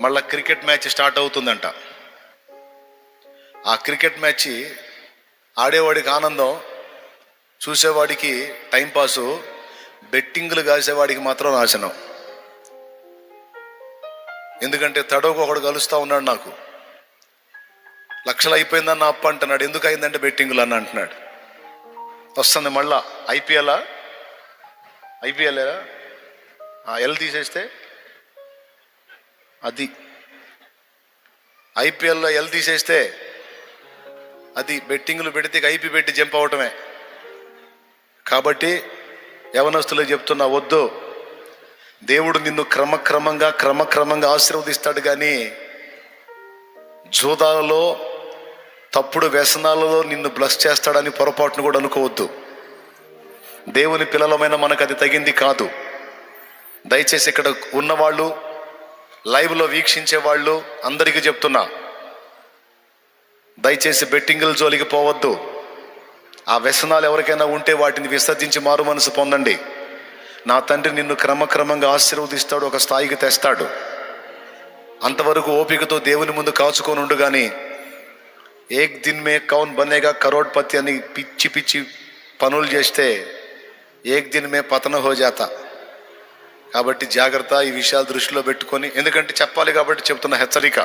మళ్ళా cricket match start అవుతుందంట. ఆ క్రికెట్ మ్యాచ్ ఆడేవాడికి ఆనందం చూసేవాడికి టైంపాసు బెట్టింగ్లు కాసేవాడికి మాత్రం నాశనం. ఎందుకంటే తడవకు ఒకడు కలుస్తూ ఉన్నాడు నాకు. లక్షలు అయిపోయిందన్న అప్ప అంటున్నాడు ఎందుకు అయిందంటే బెట్టింగులు అని అంటున్నాడు. వస్తుంది మళ్ళా ఐపీఎల్ ఐపీఎల్ ఎల్ తీసేస్తే అది ఐపీఎల్లో ఎల్ తీసేస్తే అది బెట్టింగ్లు పెడితే ఐపీ పెట్టి జంప్ అవటమే. కాబట్టి యవనస్తులకు చెప్తున్నా వద్దు. దేవుడు నిన్ను క్రమక్రమంగా క్రమక్రమంగా ఆశీర్వదిస్తాడు కానీ జూదాలలో తప్పుడు వ్యసనాలలో నిన్ను బ్లస్ చేస్తాడని పొరపాటును కూడా అనుకోవద్దు. దేవుని పిల్లలమైన మనకు అది తగింది కాదు. దయచేసి ఇక్కడ ఉన్నవాళ్ళు లైవ్లో వీక్షించే వాళ్ళు అందరికీ చెప్తున్నా. దయచేసి బెట్టింగుల జోలికి పోవద్దు. ఆ వ్యసనాలు ఎవరికైనా ఉంటే వాటిని విసర్జించి మారు మనసు పొందండి. నా తండ్రి నిన్ను క్రమక్రమంగా ఆశీర్వదిస్తాడు ఒక స్థాయికి తెస్తాడు. అంతవరకు ఓపికతో దేవుని ముందు కాచుకొని ఉండు కానీ ఏక్ దిన్ మే కౌన్ బనేగా కరోడ్పతి అని పిచ్చి పిచ్చి పనులు చేస్తే ఏక్ దిన్ మే పతన హోజాతా కాబట్టి జాగ్రత్త ఈ విషయాలు దృష్టిలో పెట్టుకొని ఎందుకంటే చెప్పాలి కాబట్టి చెప్తున్న హెచ్చరిక.